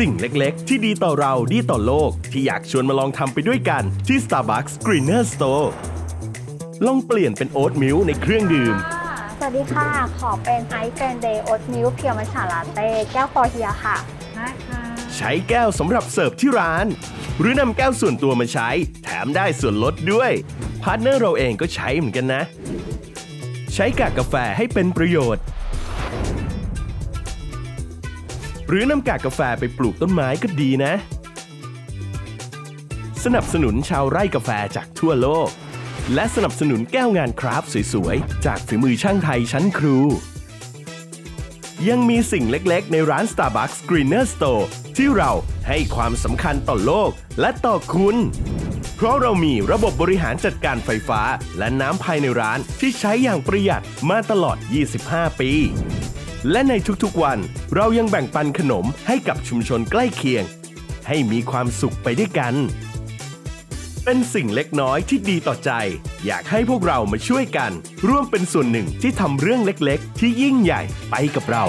สิ่งเล็กๆ ที่ดีต่อเราดีต่อโลก ที่อยากชวนมาลองทำไปด้วยกันที่ Starbucks Greener Store ลองเปลี่ยนเป็นโอ๊ตมิลค์ในเครื่องดื่ม สวัสดีค่ะ ขอเป็นไอซ์แกรนเดย์โอ๊ตมิลค์เพียวมัชฉาลาเต้แก้วฟอร์เฮียค่ะได้ค่ะ ใช้แก้วสำหรับเสิร์ฟที่ร้าน หรือนำแก้วส่วนตัวมาใช้ แถมได้ส่วนลดด้วย พาร์ทเนอร์เราเองก็ใช้เหมือนกันนะ ใช้กากกาแฟให้เป็นประโยชน์ รือนำกากกาแฟไปปลูกต้นไม้ก็ดีนะ สนับสนุนชาวไร่กาแฟจากทั่วโลก และสนับสนุนแก้วงานคราฟสวยๆ จากฝีมือช่างไทยชั้นครู ยังมีสิ่งเล็กๆ ในร้าน Starbucks Greener Store ที่เราให้ความสำคัญต่อโลกและต่อคุณ เพราะเรามีระบบบริหารจัดการไฟฟ้าและน้ำภายในร้านที่ใช้อย่างประหยัดมาตลอด 25 ปี และในทุกๆวัน เรายังแบ่งปันขนมให้กับชุมชนใกล้เคียง ให้มีความสุขไปด้วยกัน เป็นสิ่งเล็กน้อยที่ดีต่อใจ อยากให้พวกเรามาช่วยกัน ร่วมเป็นส่วนหนึ่งที่ทำเรื่องเล็กๆ ที่ยิ่งใหญ่ไปกับเรา